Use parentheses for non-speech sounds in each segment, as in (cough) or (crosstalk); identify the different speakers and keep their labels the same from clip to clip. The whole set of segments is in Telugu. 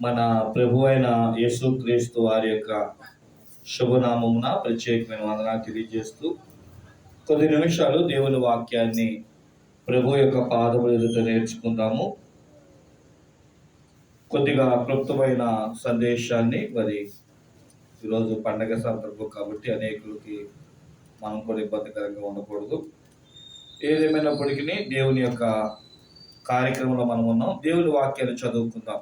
Speaker 1: మన ప్రభు అయిన యేసుక్రీస్తు వారి యొక్క శుభనామమున ప్రత్యేకమైన వందనాలు తెలియజేస్తూ కొద్ది నిమిషాలు దేవుని వాక్యాన్ని ప్రభు యొక్క పాదముల ఎదుట నేర్చుకుందాము. కొద్దిగా క్లుప్తమైన సందేశాన్ని మరి ఈరోజు పండగ సందర్భం కాబట్టి అనేకులకి మనం కూడా ఇబ్బందికరంగా ఉండకూడదు. ఏదేమైనప్పటికీ దేవుని యొక్క కార్యక్రమంలో మనం ఉన్నాం. దేవుని వాక్యాన్ని చదువుకుందాం.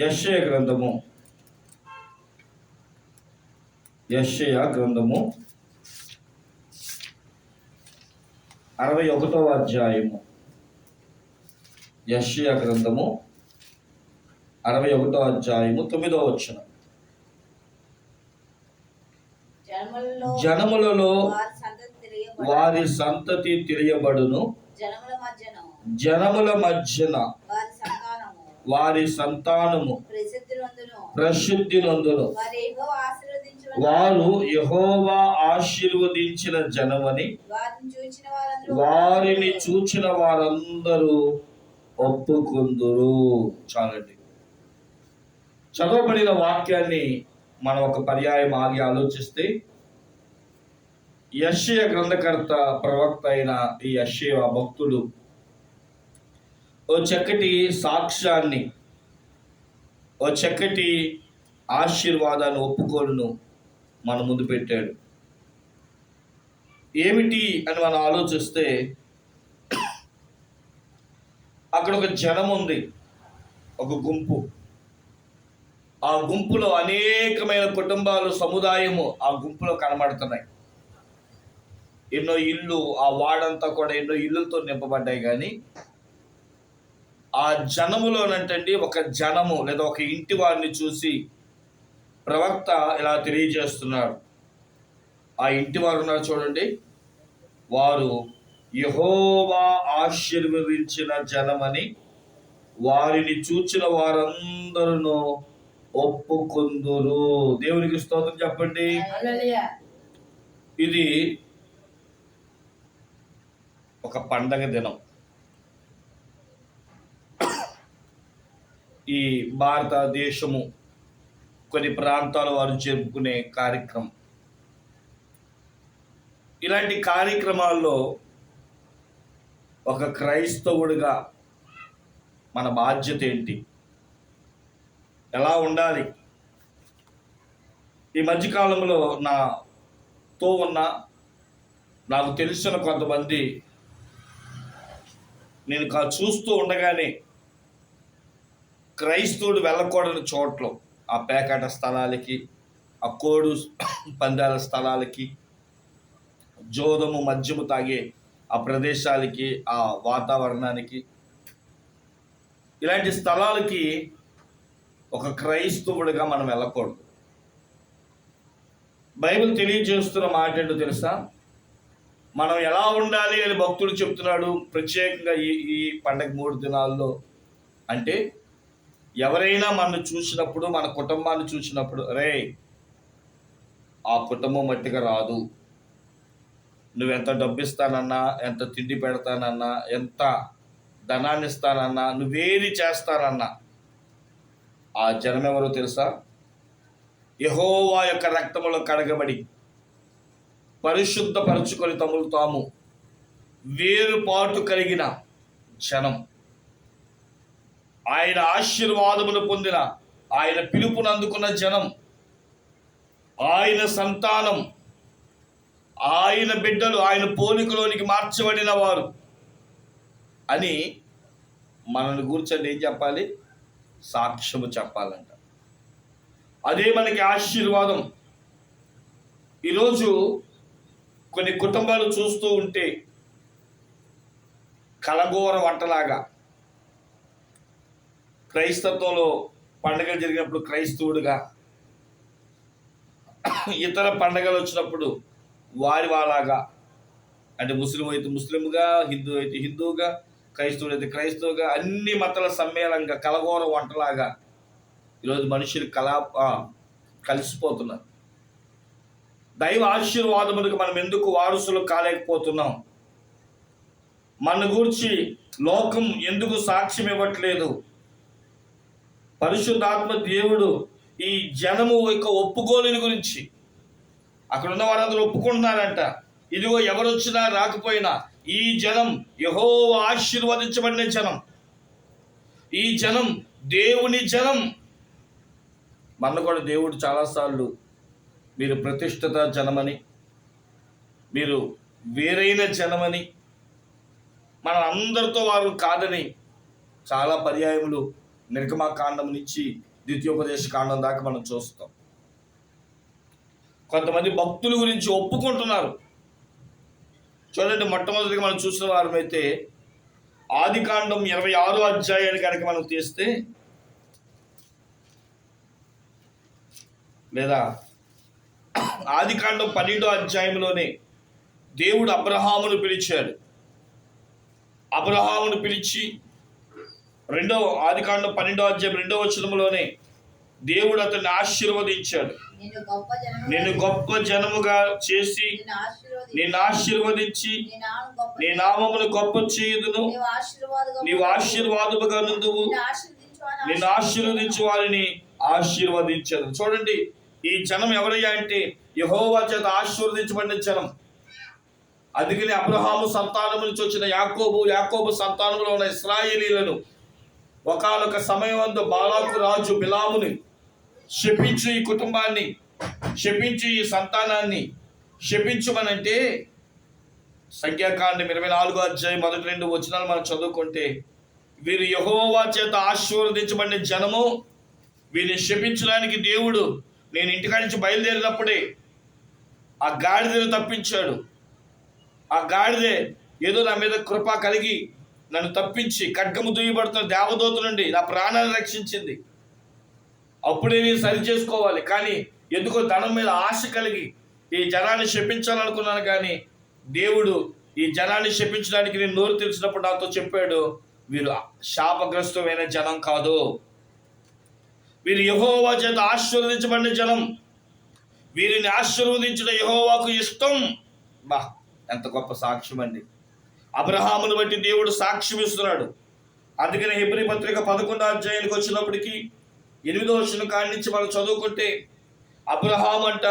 Speaker 1: యశ్య గ్రంథము. యశ్య గ్రంథము. అరవై ఒకటవ అధ్యాయము. యశ్య గ్రంథము. అరవై ఒకటో అధ్యాయము తొమ్మిదవ వచ్చిన
Speaker 2: జనములలో వారి సంతతి
Speaker 1: తెలియబడును.
Speaker 2: జనముల మధ్యన వారి సంతానము. ప్రసిద్ధి నందును వారి
Speaker 1: యహోవా ఆశీర్వదించిన జనమని
Speaker 2: వారిని చూచిన వారందరూ
Speaker 1: వారిని చూచిన వారందరూ ఒప్పుకుందురు. చాలండి. చదవబడిన వాక్యాన్ని మనం ఒక పర్యాయం ఆగి ఆలోచిస్తే యశ్య గ్రంథకర్త ప్రవక్త అయిన ఈ యశ్య భక్తుడు ఓ చక్కటి సాక్ష్యాన్ని ఓ చక్కటి ఆశీర్వాదాన్ని ఒప్పుకోలును మన ముందు పెట్టాడు. ఏమిటి అని మనం ఆలోచిస్తే అక్కడ ఒక జనం ఉంది ఒక గుంపు. ఆ గుంపులో అనేకమైన కుటుంబాలు సముదాయము ఆ గుంపులో కనబడుతున్నాయి. ఎన్నో ఇల్లు ఆ వాడంతా కూడా ఎన్నో ఇల్లులతో నింపబడ్డాయి కానీ ఆ జనములోనంటండి ఒక జనము లేదా ఒక ఇంటి వారిని చూసి ప్రవక్త ఇలా తెలియజేస్తున్నాడు ఆ ఇంటి వారు ఉన్నారు చూడండి. వారు యహోవా ఆశీర్వదించిన జనమని వారిని చూచిన వారందరూ ఒప్పుకుందురు. దేవునికి స్తోత్రం చెప్పండి. ఇది ఒక పండగ దినం ఈ భారతదేశము కొన్ని ప్రాంతాల వారు జరుపుకునే కార్యక్రమం. ఇలాంటి కార్యక్రమాల్లో ఒక క్రైస్తవుడిగా మన బాధ్యత ఏంటి? ఎలా ఉండాలి? ఈ మధ్యకాలంలో నాతో ఉన్న నాకు తెలిసిన కొంతమంది నేను చూస్తూ ఉండగానే క్రైస్తవుడు వెళ్ళకూడని చోట్ల ఆ పేకాట స్థలాలకి ఆ కోడు (coughs) పందాల స్థలాలకి జోదము మద్యము తాగే ఆ ప్రదేశాలకి ఆ వాతావరణానికి ఇలాంటి స్థలాలకి ఒక క్రైస్తవుడిగా మనం వెళ్ళకూడదు. బైబిల్ తెలియజేస్తున్న మాట ఏంటో తెలుసా? మనం ఎలా ఉండాలి అని భక్తుడు చెప్తున్నాడు ప్రత్యేకంగా ఈ ఈ పండగ మూడు దినాల్లో అంటే ఎవరైనా మనం చూసినప్పుడు మన కుటుంబాన్ని చూసినప్పుడు రే ఆ కుటుంబం మట్టిగా రాదు. నువ్వు ఎంత డబ్బు ఇస్తానన్నా ఎంత తిండి పెడతానన్నా ఎంత ధనాన్ని ఇస్తానన్నా నువ్వేది చేస్తానన్నా ఆ జనం ఎవరో తెలుసా? యహోవా యొక్క రక్తములో కడగబడి పరిశుద్ధపరచుకొని తమలు తాము వేరుపాటు కలిగిన జనం. ఆయన ఆశీర్వాదములు పొందిన ఆయన పిలుపును అందుకున్న జనం ఆయన సంతానం ఆయన బిడ్డలు ఆయన పోలికలోనికి మార్చబడిన వారు అని మనల్ని కూర్చొని ఏం చెప్పాలి? సాక్ష్యము చెప్పాలంట. అదే మనకి ఆశీర్వాదం. ఈరోజు కొన్ని కుటుంబాలు చూస్తూ ఉంటే కలగోర వంటలాగా క్రైస్తత్వంలో పండుగలు జరిగినప్పుడు క్రైస్తవుడుగా ఇతర పండుగలు వచ్చినప్పుడు వారి వాళ్ళగా అంటే ముస్లిం అయితే ముస్లింగా హిందూ అయితే హిందువుగా క్రైస్తవుడు అయితే క్రైస్తవుగా అన్ని మతాల సమ్మేళనంగా కలగోర వంటలాగా ఈరోజు మనుషులు కలా కలిసిపోతున్నారు. దైవ ఆశీర్వాదములకు మనం ఎందుకు వారసులు కాలేకపోతున్నాం? మన గురించి లోకం ఎందుకు సాక్ష్యం ఇవ్వట్లేదు? పరిశుద్ధాత్మ దేవుడు ఈ జనము యొక్క ఒప్పుకోలేని గురించి. అక్కడ ఉన్న వారందరూ ఒప్పుకుంటున్నారంట. ఇదిగో ఎవరు వచ్చినా రాకపోయినా ఈ జనం యహో ఆశీర్వదించబడిన జనం. ఈ జనం దేవుని జనం. మన కూడా దేవుడు చాలాసార్లు మీరు ప్రతిష్ఠిత జనమని మీరు వేరైన జనమని మన అందరితో వారు కాదని చాలా పర్యాయములు నిర్గమాకాండం నుంచి ద్వితీయోపదేశ కాండం దాకా మనం చూస్తాం. కొంతమంది భక్తుల గురించి ఒప్పుకుంటున్నారు. చూడండి మొట్టమొదటిగా మనం చూసిన వారమైతే ఆది కాండం ఇరవై ఆరో అధ్యాయాన్ని కనుక మనం తీస్తే లేదా ఆది కాండం పన్నెండో అధ్యాయంలోనే దేవుడు అబ్రహామును పిలిచాడు. అబ్రహామును పిలిచి రెండవ ఆది కాండం పన్నెండో అధ్యాయం రెండవ వచనంలోనే దేవుడు అతన్ని ఆశీర్వదించాడు.
Speaker 2: నేను గొప్ప జనముగా
Speaker 1: నేను చేసి
Speaker 2: నిన్ను ఆశీర్వదించి నీ
Speaker 1: నామమును గొప్ప చేయుదును.
Speaker 2: నీవు ఆశీర్వాదముగా
Speaker 1: నీవు ఆశీర్వాదముగా నుందువు
Speaker 2: నిన్ను ఆశీర్వదించు అని
Speaker 1: నిన్ను ఆశీర్వదించు వారిని ఆశీర్వదించదు చూడండి ఈ జనం ఎవరయ్యా అంటే యహోవా చేత ఆశీర్వదించబడిన జనం. అందుకని అబ్రహాము సంతానం నుంచి వచ్చిన యాకోబు యాకోబు సంతానంలో ఉన్న ఇస్రాయేలీలను ఒకనొక సమయం అందు బాలాకు రాజు బిలాముని శపించు ఈ కుటుంబాన్ని శపించు ఈ సంతానాన్ని శపించమనంటే సంఖ్యాకాండం ఇరవై నాలుగో అధ్యాయం మొదటి రెండు వచనాలు మనం చదువుకుంటే వీరు యహోవా చేత ఆశీర్వదించబడిన జనము వీరిని శపించడానికి దేవుడు నేను ఇంటికాడి నుంచి బయలుదేరినప్పుడే ఆ గాడిదను తప్పించాడు. ఆ గాడిదే ఏదో నా మీద కృప కలిగి నన్ను తప్పించి ఖడ్గము దుయ్యబడుతున్న దేవదూత నుండి నా ప్రాణాన్ని రక్షించింది. అప్పుడే నేను సరి చేసుకోవాలి కానీ ఎందుకో ధనం మీద ఆశ కలిగి ఈ జనాన్ని శపించాలనుకున్నాను కానీ దేవుడు ఈ జనాన్ని శపించడానికి నేను నోరు తెరిచినప్పుడు నాతో చెప్పాడు వీరు శాపగ్రస్తమైన జనం కాదు. వీరు యహోవా చేత ఆశీర్వదించబడిన జనం. వీరిని ఆశీర్వదించిన యహోవాకు ఇష్టం. బా ఎంత గొప్ప సాక్ష్యం అండి అబ్రహామును బట్టి దేవుడు సాక్ష్యం ఇస్తున్నాడు. అందుకని హెబ్రి పత్రిక పదకొండో అధ్యాయానికి వచ్చినప్పటికీ ఎనిమిదో వచ్చిన కాడి నుంచి మనం చదువుకుంటే అబ్రహాం అంట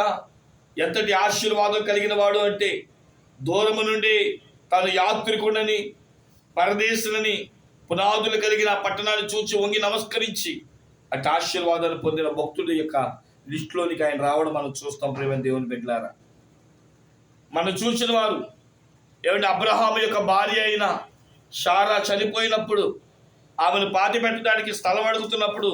Speaker 1: ఎంతటి ఆశీర్వాదం కలిగిన వాడు అంటే దూరము నుండి తాను యాత్రికుడని పరదేశులని పునాదులు కలిగిన ఆ పట్టణాన్ని చూచి వంగి నమస్కరించి అటు ఆశీర్వాదాలు పొందిన భక్తుల యొక్క లిస్టులోనికి ఆయన రావడం మనం చూస్తాం ప్రేమ దేవుని బిడ్డలారా. మనం చూసిన వారు ఏమంటే అబ్రహాం యొక్క భార్య అయిన షారా చనిపోయినప్పుడు ఆమెను పాతి పెట్టడానికి స్థలం అడుగుతున్నప్పుడు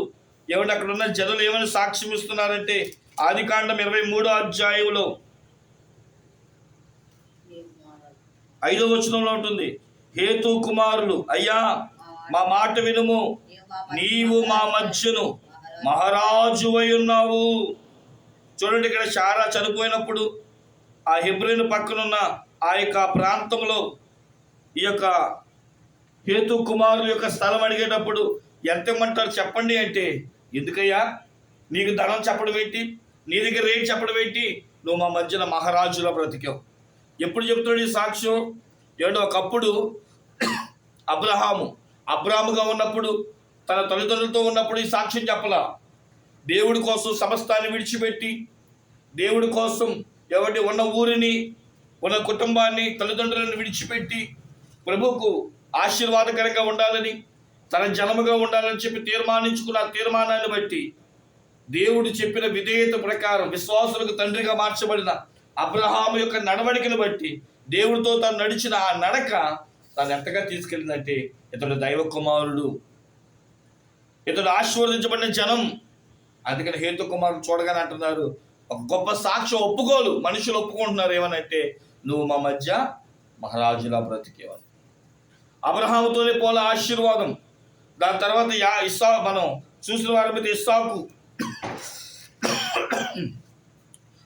Speaker 1: ఏమంటే అక్కడ ఉన్న జనులు ఏమని సాక్ష్యం ఇస్తున్నారంటే ఆది కాండం ఇరవై మూడో అధ్యాయంలో ఐదో వచనంలో ఉంటుంది హేతు కుమారులు అయ్యా మా మాట వినుము నీవు మా మధ్యను మహారాజు అయి ఉన్నావు. చూడండి ఇక్కడ షారా చనిపోయినప్పుడు ఆ హిబ్రిన్ పక్కనున్న ఆ యొక్క ప్రాంతంలో ఈ యొక్క హేతు కుమారుల యొక్క స్థలం అడిగేటప్పుడు ఎంత ఇమ్మంటారు చెప్పండి అంటే ఎందుకయ్యా? నీకు ధనం చెప్పడం ఏంటి? నీ దగ్గర రేట్ చెప్పడం ఏంటి? నువ్వు మా మధ్యన మహారాజులా బ్రతికావు. ఎప్పుడు చెప్తున్నాడు ఈ సాక్ష్యం? ఏడో ఒకప్పుడు అబ్రహాము అబ్రాముగా ఉన్నప్పుడు తన తల్లిదండ్రులతో ఉన్నప్పుడు ఈ సాక్ష్యం చెప్పలా. దేవుడి కోసం సమస్తాన్ని విడిచిపెట్టి దేవుడి కోసం ఎవరి ఉన్న ఊరిని ఉన్న కుటుంబాన్ని తల్లిదండ్రులను విడిచిపెట్టి ప్రభువుకు ఆశీర్వాదకరంగా ఉండాలని తన జనముగా ఉండాలని చెప్పి తీర్మానించుకున్న తీర్మానాన్ని బట్టి దేవుడు చెప్పిన విధేయత ప్రకారం విశ్వాసులకు తండ్రిగా మార్చబడిన అబ్రహాము యొక్క నడవడికను బట్టి దేవుడితో తను నడిచిన ఆ నడక తను ఎంతగా తీసుకెళ్ళిందంటే ఇతడు దైవ కుమారుడు ఇతడు ఆశీర్వదించబడిన జనం అందుకని హేతు కుమారుడు చూడగానే అంటున్నారు ఒక గొప్ప సాక్ష్యం ఒప్పుకోలు మనుషులు ఒప్పుకుంటున్నారు ఏమనంటే నువ్వు మా మధ్య మహారాజులా బ్రతికేవాడు. అబ్రహాముతోనే పోల ఆశీర్వాదం. దాని తర్వాత యా ఇస్సా మనం చూసిన వారి మీద ఇస్సాకు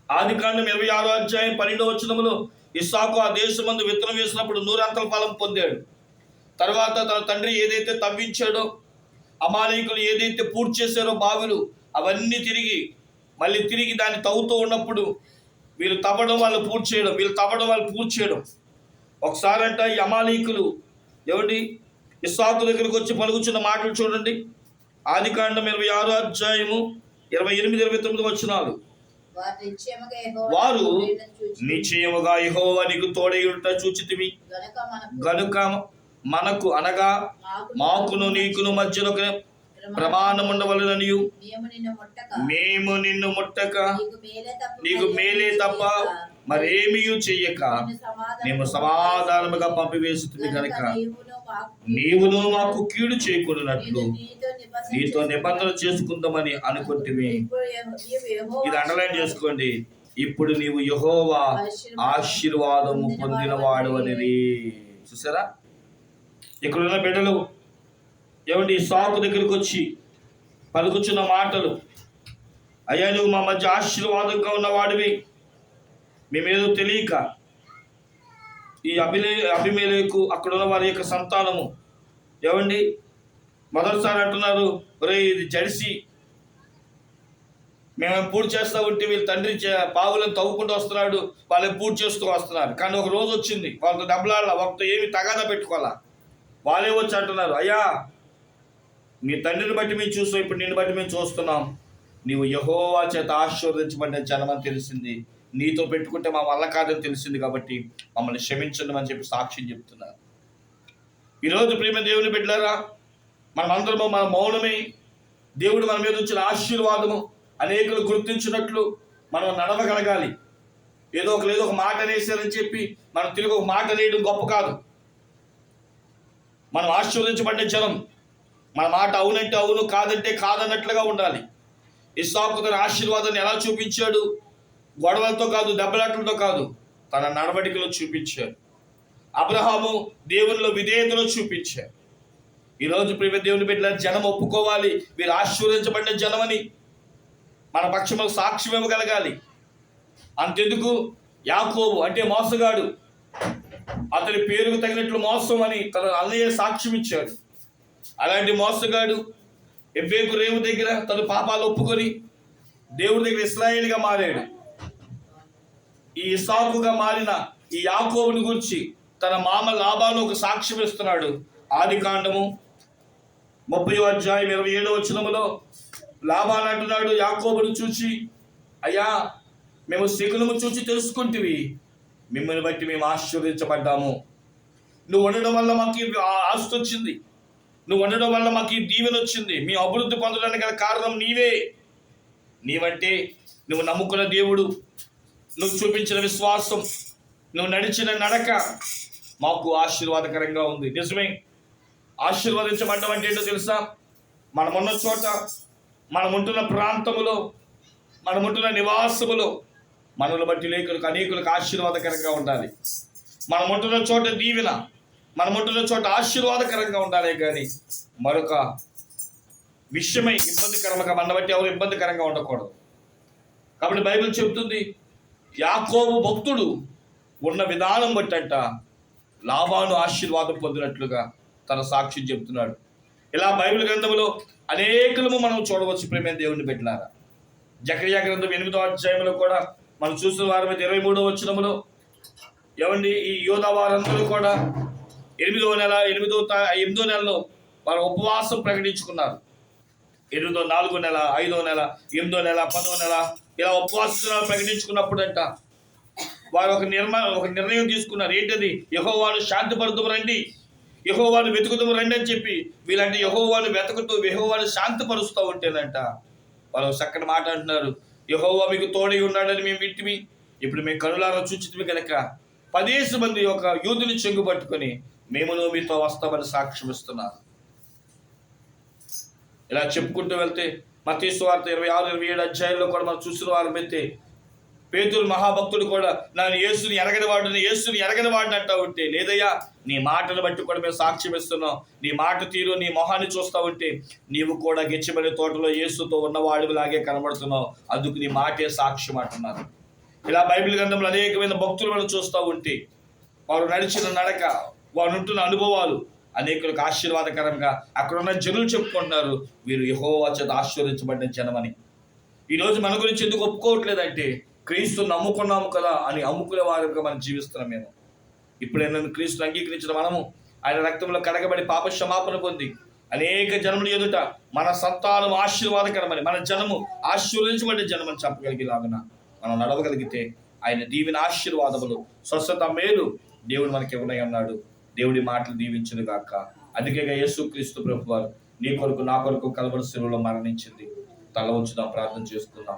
Speaker 1: ఆది కాండం ఇరవై ఆరో అధ్యాయం పన్నెండో వచనములో ఇస్సాకు ఆ దేశం మందు విత్తనం వేసినప్పుడు నూరంతల ఫలం పొందాడు. తర్వాత తన తండ్రి ఏదైతే తవ్వించాడో అమాలయకులు ఏదైతే పూర్తి చేశారో బావిలు అవన్నీ తిరిగి మళ్ళీ తిరిగి దాన్ని తవ్వుతూ ఉన్నప్పుడు వీళ్ళు తవ్వడం వాళ్ళు పూర్తి చేయడం వీళ్ళు తవ్వడం వాళ్ళు పూర్తి చేయడం. ఒకసారి అంట ఈ అమాలయకులు ఏమండి ఇస్సాకు దగ్గరికి వచ్చి పలుకుచున్న మాటలు చూడండి. ఆది కాండం ఇరవై ఆరు అధ్యాయము ఇరవై ఎనిమిది ఇరవై తొమ్మిది వచ్చినాలు
Speaker 2: వారు నిశ్చయముగా యెహోవా
Speaker 1: యెహోవా నీకు తోడయుంట చూచితివి
Speaker 2: గనుక మనకు
Speaker 1: అనగా మాకును నీకును మధ్యలో ఒక ప్రమాణం ఉండవలననియు
Speaker 2: మేము నిన్ను ముట్టక.
Speaker 1: మేము నిన్ను ముట్టక
Speaker 2: నీకు మేలే తప్ప
Speaker 1: మరేమీ చెయ్యక మేము సమాధానముగా పంపివేస్తుంది కనుక
Speaker 2: నీవును మాకు
Speaker 1: కీడు చేయకూడనట్లు
Speaker 2: నీతో నిబంధన
Speaker 1: చేసుకుందామని అనుకుంటువి
Speaker 2: యెహోవా
Speaker 1: ఇది అండర్లైన్ చేసుకోండి. ఇప్పుడు నీవు యహోవా ఆశీర్వాదము పొందినవాడు అనేది చూసారా? ఇక్కడున్న బిడ్డలు ఏమండి సాకు దగ్గరికి వచ్చి పలుకుచున్న మాటలు అయ్యా నువ్వు మా మధ్య ఆశీర్వాదంగా ఉన్నవాడివి. మేమేదో తెలియక ఈ అభిలే అభిమేలకు అక్కడ ఉన్న వారి యొక్క సంతానము. ఏమండి మొదటిసారి అంటున్నారు ఒరే ఇది జడిసి. మేము పూర్తి చేస్తా ఉంటే వీళ్ళ తండ్రి చే- పావులను తవ్వుకుంటూ వస్తున్నాడు. వాళ్ళని పూర్తి చేస్తూ వస్తున్నారు. కానీ ఒక రోజు వచ్చింది వాళ్ళతో డబ్బులాడాల ఒకతో ఏమి తగాదా పెట్టుకోవాలా. వాళ్ళే వచ్చి అంటున్నారు అయ్యా మీ తండ్రిని బట్టి మేము చూస్తాం ఇప్పుడు నిన్ను బట్టి మేము చూస్తున్నాం. నీవు యహోవా చేత ఆశీర్వదించబడిన జనమని తెలిసింది. నీతో పెట్టుకుంటే మా వల్ల కాదని తెలిసింది కాబట్టి మమ్మల్ని క్షమించండి అని చెప్పి సాక్ష్యం చెప్తున్నారు. ఈరోజు ప్రేమ దేవుని బిడ్డలారా మనమందరము మన మౌనమే. దేవుడు మన మీద వచ్చిన ఆశీర్వాదము అనేకులు గుర్తించినట్లు మనం నడవగలగాలి. ఏదో ఒక ఏదో ఒక మాట అనేసారని చెప్పి మనం తిరిగి ఒక మాట అనేయడం గొప్ప కాదు. మనం ఆశీర్వదించబడ్డ జనం మన మాట అవునంటే అవును కాదంటే కాదన్నట్లుగా ఉండాలి. ఇస్సాకు తన ఆశీర్వాదాన్ని ఎలా చూపించాడు? గొడవలతో కాదు దెబ్బలాటలతో కాదు తన నడవడికలో చూపించాడు. అబ్రహాము దేవునిలో విధేయతలో చూపించాడు. ఈరోజు ప్రేమ దేవుని బిడ్డల జనం ఒప్పుకోవాలి. వీరు ఆశీర్వదించబడిన జనమని మన పక్షంలో సాక్ష్యం ఇవ్వగలగాలి. అంతెందుకు? యాకోబు అంటే మోసగాడు. అతని పేరుకు తగినట్లు మోసం అని తన అన్నయ్య సాక్ష్యం ఇచ్చాడు. అలాంటి మోసగాడు ఎవ్వేకు రేవు దగ్గర తన పాపాలు ఒప్పుకొని దేవుడి దగ్గర ఇస్రాయేల్గా మారాడు. ఈ ఇసాకుగా మారిన ఈ యాకోబుని గురించి తన మామ లాభాలు ఒక సాక్ష్యం ఇస్తున్నాడు. ఆది కాండము ముప్పై అధ్యాయం ఇరవై ఏడో వచ్చినములో లాభాలు అంటున్నాడు యాకోబును చూచి అయ్యా మేము శకునము చూచి తెలుసుకుంటివి. మిమ్మల్ని బట్టి మేము ఆశీర్వదించబడ్డాము. నువ్వు ఉండడం వల్ల మాకు ఆ- ఆస్తి వచ్చింది. నువ్వు ఉండడం వల్ల మాకు ఈ దీవెన వచ్చింది. మీ అభివృద్ధి పొందడానికి గల కారణం నీవే. నీవంటే నువ్వు నమ్ముకున్న దేవుడు. నువ్వు చూపించిన విశ్వాసం. నువ్వు నడిచిన నడక మాకు ఆశీర్వాదకరంగా ఉంది. నిజమే. ఆశీర్వదించబడ్డం అంటే ఏంటో తెలుసా? మనమున్న చోట మనముంటున్న ప్రాంతములో మనముంటున్న నివాసములో మనల్ని బట్టి లేకులకు అనేకులకు ఆశీర్వాదకరంగా ఉండాలి. మనముంటున్న చోట దీవెన మనముంటున్న చోట ఆశీర్వాదకరంగా ఉండాలి కానీ మరొక విషయమై ఇబ్బందికరంగా మన బట్టి ఎవరు ఇబ్బందికరంగా ఉండకూడదు. కాబట్టి బైబిల్ చెబుతుంది యాకోబు భక్తుడు ఉన్న విధానం బట్టంట లాభాను ఆశీర్వాదం పొందినట్లుగా తన సాక్షి చెబుతున్నాడు. ఇలా బైబిల్ గ్రంథంలో అనేకలము మనం చూడవచ్చు ప్రేమ దేవుని పెట్టినారా జకరియా గ్రంథం ఎనిమిదో అధ్యాయంలో కూడా మనం చూసిన వారి మీద ఇరవై మూడో వచ్చినములో ఏమండి ఈ యోధ వారందరూ కూడా ఎనిమిదో నెల ఎనిమిదో ఎనిమిదో నెలలో వారు ఉపవాసం ప్రకటించుకున్నారు. ఎనిమిదో నాలుగో నెల ఐదో నెల ఎనిమిదో నెల పదో నెల ఇలా ఉపవాసాలు ప్రకటించుకున్నప్పుడంట వారు ఒక నిర్మా ఒక నిర్ణయం తీసుకున్నారు. ఏంటది? యహోవాను శాంతిపరుతుము రండి యహోవాను వెతుకుతూ రండి అని చెప్పి వీళ్ళంటే యహోవాను వెతుకుతూ యహోవాను శాంతిపరుస్తూ ఉంటేనంట వాళ్ళు చక్కని చక్కటి మాట అంటున్నారు. యహోవా మీకు తోడై ఉన్నాడని మేము వింటిమి. ఇప్పుడు మేము కనులారా చూచితిమి కనుక పదేసి మంది ఒక యూదుని చెంగు పట్టుకొని మేమును మీతో వస్తామని సాక్ష్యం ఇస్తున్నారు. ఇలా చెప్పుకుంటూ వెళ్తే మతీసు వార్త ఇరవై ఆరు ఇరవై ఏడు అధ్యాయంలో కూడా మనం చూసిన వారు పెడితే పేతులు మహాభక్తుడు కూడా నన్ను యేసుని ఎరగని వాడిని యేసుని ఎరగని వాడిని అంటా ఉంటే లేదయ్యా నీ మాటను బట్టి కూడా మేము సాక్ష్యం ఇస్తున్నాం. నీ మాట తీరు నీ మొహాన్ని చూస్తా ఉంటే నీవు కూడా గెచ్చబడి తోటలో యేసుతో ఉన్నవాడిలాగే కనబడుతున్నావు. అందుకు నీ మాటే సాక్ష్యం అంటున్నారు. ఇలా బైబిల్ గ్రంథంలో అనేకమైన భక్తులు మనం చూస్తూ ఉంటే వారు నడిచిన నడక ఉంటున్న అనుభవాలు అనేకులకు ఆశీర్వాదకరంగా అక్కడ ఉన్న జనులు చెప్పుకుంటున్నారు. వీరు యహోవా చేత ఆశీర్వదించబడిన జనమని. ఈరోజు మన గురించి ఎందుకు ఒప్పుకోవట్లేదంటే క్రీస్తు నమ్ముకున్నాము కదా అని అమ్ముకునే వారిగా మనం జీవిస్తున్నాం మేము. ఇప్పుడే నన్ను క్రీస్తుని అంగీకరించిన మనము ఆయన రక్తంలో కడగబడి పాప క్షమాపణ పొంది అనేక జనములు ఎదుట మన సంతానం ఆశీర్వాదకరమని మన జనము ఆశీర్వదించబడిన జనమని చెప్పగలిగేలాగున మనం నడవగలిగితే ఆయన దీవిన ఆశీర్వాదములు స్వస్థత మేలు దేవుడు మనకి ఇవ్వనై ఉన్నాడు. దేవుడి మాటలు దీవించను గాక. అందుకే యేసుక్రీస్తు ప్రభు వారు నీ కొరకు నా కొరకు కలవరి శిలువలో మరణించింది. తల ఉంచుదాం ప్రార్థన చేసుకుందాం.